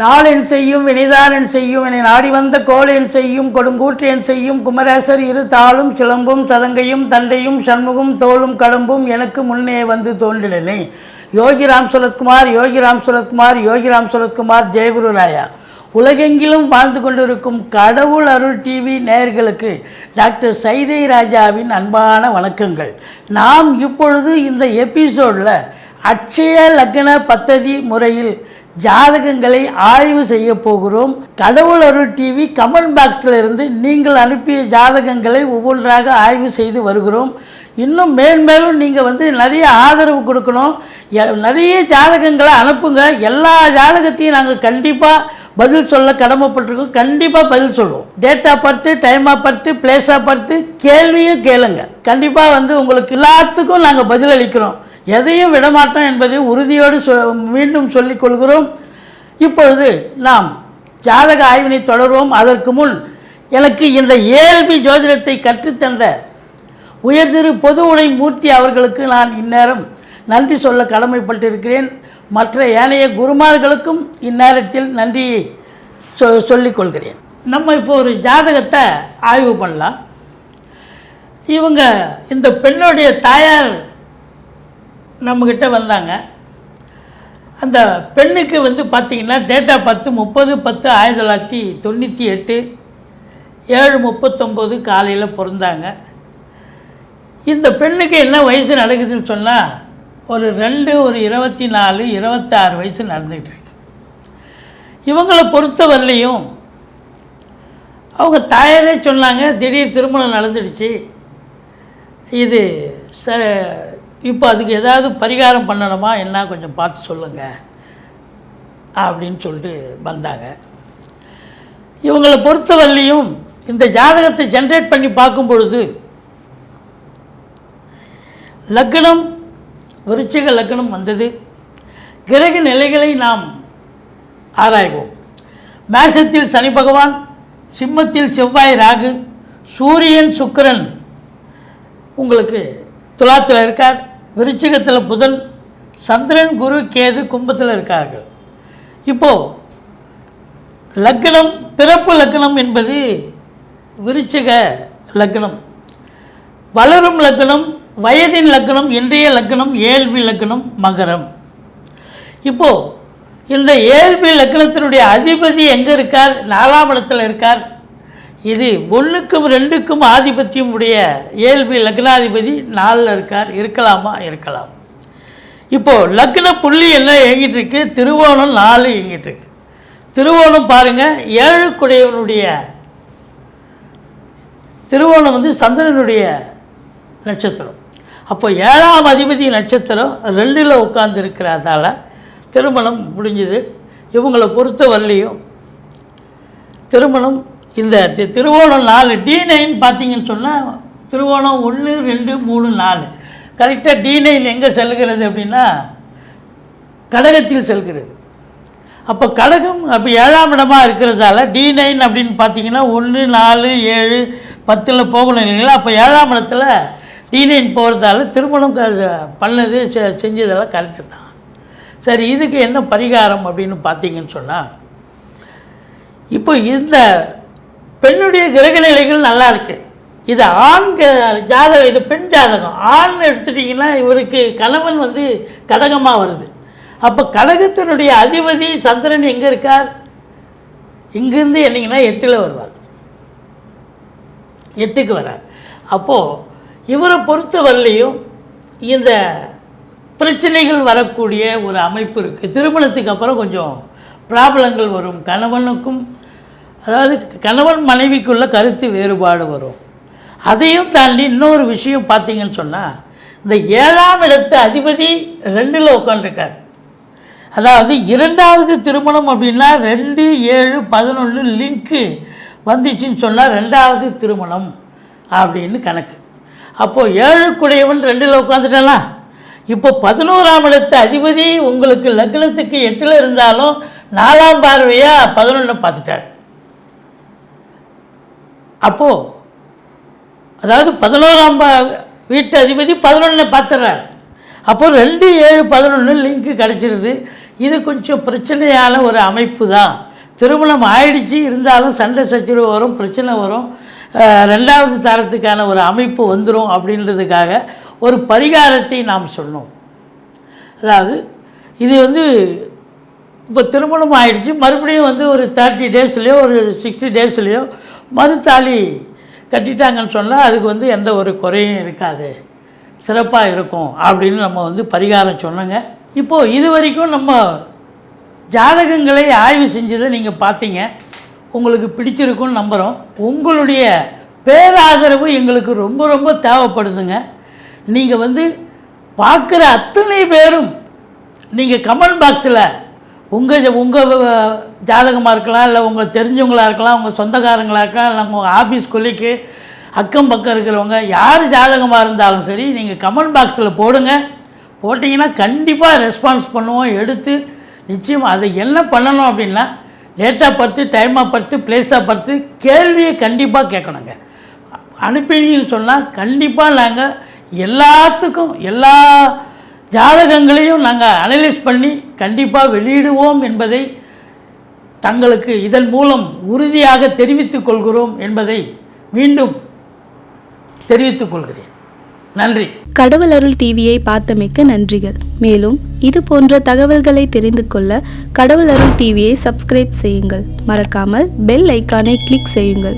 நாளின் செய்யும் வினிதாரன் செய்யும் என நாடி வந்த கோளின் செய்யும் கொடுங்கூற்றியன் செய்யும் குமரேசர் இரு தாளும் சிலம்பும் சதங்கையும் தண்டையும் சண்முகம் தோளும் கடம்பும் எனக்கு முன்னே வந்து தோன்றினனே. யோகிராம் சுரத்குமார் யோகிராம் சுரத்குமார் யோகிராம் சுரத்குமார் ஜெயகுரு ராயா உலகெங்கிலும் வாழ்ந்து கொண்டிருக்கும் கடவுள் அருள் டிவி நேயர்களுக்கு டாக்டர் சைதை ராஜாவின் அன்பான வணக்கங்கள். நாம் இப்பொழுது இந்த எபிசோடில் அட்சய லக்ன பத்ததி முறையில் ஜாதகங்களை ஆய்வு செய்ய போகிறோம். கடவுள் அருள் டிவி கமெண்ட் பாக்ஸில் இருந்து நீங்கள் அனுப்பிய ஜாதகங்களை ஒவ்வொன்றாக ஆய்வு செய்து வருகிறோம். இன்னும் மேன்மேலும் நீங்கள் வந்து நிறைய ஆதரவு கொடுக்கணும். எ- நிறைய ஜாதகங்களை அனுப்புங்க. எல்லா ஜாதகத்தையும் நாங்கள் கண்டிப்பாக பதில் சொல்ல கடமைப்பட்டிருக்கோம். கண்டிப்பாக பதில் சொல்லுவோம். டேட்டா பார்த்து பர்த்து பார்த்து ஆஃப் பர்த்து பர்த்து கேள்வியும் கேளுங்க. கண்டிப்பாக வந்து உங்களுக்கு எல்லாத்துக்கும் நாங்கள் பதில் அளிக்கிறோம் எதையும் விடமாட்டோம் என்பதை உறுதியோடு சொ மீண்டும் சொல்லிக் கொள்கிறோம். இப்பொழுது நாம் ஜாதக ஆய்வினை தொடர்வோம். அதற்கு முன் எனக்கு இந்த ஏழ்பி ஜோதிடத்தை கற்றுத்தந்த உயர்திரு பொது உடை மூர்த்தி அவர்களுக்கு நான் இந்நேரம் நன்றி சொல்ல கடமைப்பட்டிருக்கிறேன். மற்ற ஏனைய குருமார்களுக்கும் இந்நேரத்தில் நன்றியை சொ சொல்லிக் கொள்கிறேன். நம்ம இப்போ ஒரு ஜாதகத்தை ஆய்வு பண்ணலாம். இவங்க இந்த பெண்ணுடைய தாயார் நம்மக்கிட்ட வந்தாங்க. அந்த பெண்ணுக்கு வந்து பார்த்திங்கன்னா டேட்டா பத்து முப்பது பத்து ஆயிரத்தி தொள்ளாயிரத்தி தொண்ணூற்றி எட்டு ஏழு முப்பத்தொம்போது காலையில் பிறந்தாங்க. இந்த பெண்ணுக்கு என்ன வயசு நடக்குதுன்னு சொன்னால் ஒரு ரெண்டு ஒரு இருபத்தி நாலு இருபத்தாறு வயசு நடந்துகிட்ருக்கு இவங்களை பொறுத்தவரையிலையும் அவங்க தாயாரே சொன்னாங்க திடீர் திருமணம் நடந்துடுச்சு. இது ச இப்போ அதுக்கு ஏதாவது பரிகாரம் பண்ணணுமா என்ன கொஞ்சம் பார்த்து சொல்லுங்கள் அப்படின்னு சொல்லிட்டு வந்தாங்க. இவங்களை பொறுத்தவரையிலையும் இந்த ஜாதகத்தை ஜென்ரேட் பண்ணி பார்க்கும் பொழுது லக்னம் விருச்சிக லக்னம் வந்தது. கிரக நிலைகளை நாம் ஆராய்வோம். மேஷத்தில் சனி பகவான் சிம்மத்தில் செவ்வாய் ராகு சூரியன் சுக்கிரன் உங்களுக்கு துலாத்தில் இருக்கார். விருச்சிகத்தில் புதன் சந்திரன் குரு கேது கும்பத்தில் இருக்கார்கள். இப்போது லக்னம் பிறப்பு லக்னம் என்பது விருச்சிக லக்னம். வளரும் லக்னம் வயதின் லக்னம் இன்றைய லக்னம் ஏழ்வி லக்னம் மகரம். இப்போது இந்த ஏழ்வி லக்னத்தினுடைய அதிபதி எங்கே இருக்கார்? நாலாம் இடத்தில் இருக்கார். இது ஒன்றுக்கும் ரெண்டுக்கும் ஆதிபத்தியம் உடைய இயல்பு லக்னாதிபதி நாலில் இருக்கார். இருக்கலாமா? இருக்கலாம். இப்போது லக்ன புள்ளி என்ன இயங்கிட்டு இருக்கு? திருவோணம் நாலு இயங்கிட்டு இருக்கு. திருவோணம் பாருங்கள் ஏழுக்குடையவனுடைய திருவோணம் வந்து சந்திரனுடைய நட்சத்திரம். அப்போ ஏழாம் அதிபதி நட்சத்திரம் ரெண்டில் உட்கார்ந்து இருக்கிறதால திருமணம் முடிஞ்சுது. இவங்களை பொறுத்த வரலையும் திருமணம் இந்த தி- திருவோணம் நாலு டி நைன் பார்த்தீங்கன்னு சொன்னால் திருவோணம் ஒன்று ரெண்டு மூணு நாலு. கரெக்டாக டி நைன் எங்கே செல்கிறது அப்படின்னா கடகத்தில் செல்கிறது. அப்போ கடகம் அப்போ ஏழாம் இடமாக இருக்கிறதால டி நைன் அப்படின்னு பார்த்தீங்கன்னா ஒன்று நாலு ஏழு பத்தில் போகணும் இல்லைங்களா? அப்போ ஏழாம் இடத்துல டி நைன் போகிறதால திருமணம் க- பண்ணது செ- செஞ்சதெல்லாம் கரெக்டு தான். சரி இதுக்கு என்ன பரிகாரம் அப்படின்னு பார்த்தீங்கன்னு சொன்னால் இப்போ இந்த பெண்ணுடைய கிரக நிலைகள் நல்லா இருக்கு. இது ஆண் க- ஜாதகம் இது பெண் ஜாதகம். ஆண் எடுத்துட்டிங்கன்னா இவருக்கு கணவன் வந்து கடகமாக வருது. அப்போ கடகத்தினுடைய அதிபதி சந்திரன் எங்கே இருக்கார்? இங்கேருந்து என்னிங்கன்னா எட்டில் வருவார். எட்டுக்கு வரார். அப்போது இவரை பொறுத்த வரலையும் இந்த பிரச்சனைகள் வரக்கூடிய ஒரு அமைப்பு இருக்குது திருமணத்துக்கு அப்புறம் கொஞ்சம் ப்ராப்ளங்கள் வரும். கணவனுக்கும் அதாவது கணவன் மனைவிக்குள்ள கருத்து வேறுபாடு வரும். அதையும் தாண்டி இன்னொரு விஷயம் பார்த்தீங்கன்னு சொன்னால் இந்த ஏழாம் இடத்து அதிபதி ரெண்டில் உட்காந்துருக்கார் அதாவது இரண்டாவது திருமணம் அப்படின்னா ரெண்டு ஏழு பதினொன்று லிங்க்கு வந்துச்சுன்னு சொன்னால் ரெண்டாவது திருமணம் அப்படின்னு கணக்கு. அப்போது ஏழுக்குடையவன் ரெண்டில் உட்காந்துட்டலாம் இப்போ பதினோராம் இடத்து அதிபதி உங்களுக்கு லக்னத்துக்கு எட்டில் இருந்தாலும் நாலாம் பார்வையாக பதினொன்று பார்த்துட்டார். அப்போது அதாவது பதினோராம் வீட்டு அதிபதி பதினொன்று பார்த்துறாரு. அப்போது ரெண்டு ஏழு பதினொன்று லிங்க்கு கிடச்சிருது. இது கொஞ்சம் பிரச்சனையான ஒரு அமைப்பு தான். திருமணம் ஆயிடுச்சு இருந்தாலும் சண்டை சச்சரவு வரும் பிரச்சனை வரும். ரெண்டாவது தரத்துக்கான ஒரு அமைப்பு வந்துடும் அப்படின்றதுக்காக ஒரு பரிகாரத்தை நாம் சொன்னோம். அதாவது இது வந்து இப்போ திருமணம் ஆயிடுச்சு மறுபடியும் வந்து ஒரு தேர்ட்டி டேஸ்லேயோ ஒரு சிக்ஸ்டி டேஸ்லேயோ மறுத்தாலி கட்டிட்டாங்கன்னு சொன்னால் அதுக்கு வந்து எந்த ஒரு குறையும் இருக்காது. சிறப்பாக இருக்கும் அப்படின்னு நம்ம வந்து பரிகாரம் சொன்னோங்க. இப்போது இது வரைக்கும் நம்ம ஜாதகங்களை ஆய்வு செஞ்சதை நீங்கள் பார்த்தீங்க. உங்களுக்கு பிடிச்சிருக்குன்னு நம்புகிறோம் உங்களுடைய பேராதரவு எங்களுக்கு ரொம்ப ரொம்ப தேவைப்படுதுங்க. நீங்கள் வந்து பார்க்குற அத்தனை பேரும் நீங்கள் கமெண்ட் பாக்ஸில் உங்கள் உங்கள் ஜாதகமாக இருக்கலாம் இல்லை உங்கள் தெரிஞ்சவங்களா இருக்கலாம் உங்கள் சொந்தக்காரங்களாக இருக்கலாம் இல்லை உங்கள் ஆஃபீஸ் கொல்லிக்கு அக்கம் பக்கம் இருக்கிறவங்க யார் ஜாதகமாக இருந்தாலும் சரி நீங்கள் கமெண்ட் பாக்ஸில் போடுங்க. போட்டிங்கன்னா கண்டிப்பாக ரெஸ்பான்ஸ் பண்ணுவோம் எடுத்து நிச்சயம் அதை என்ன பண்ணணும் அப்படின்னா டேட்டாக பார்த்து டைமாக பார்த்து பிளேஸாக பார்த்து கேள்வியை கண்டிப்பாக கேட்கணுங்க. அனுப்பிங்கன்னு சொன்னால் கண்டிப்பாக நாங்கள் எல்லாத்துக்கும் எல்லா ஜாதகங்களையும் நாங்கள் அனலைஸ் பண்ணி கண்டிப்பாக வெளியிடுவோம் என்பதை தங்களுக்கு இதன் மூலம் உறுதியாக தெரிவித்துக் கொள்கிறோம் என்பதை மீண்டும் தெரிவித்துக் கொள்கிறேன். நன்றி. கடவுள் அருள் டிவியை பார்த்தமைக்க நன்றிகள். மேலும் இது போன்ற தகவல்களை தெரிந்து கொள்ள கடவுள் அருள் டிவியை சப்ஸ்கிரைப் செய்யுங்கள். மறக்காமல் பெல் ஐக்கானை கிளிக் செய்யுங்கள்.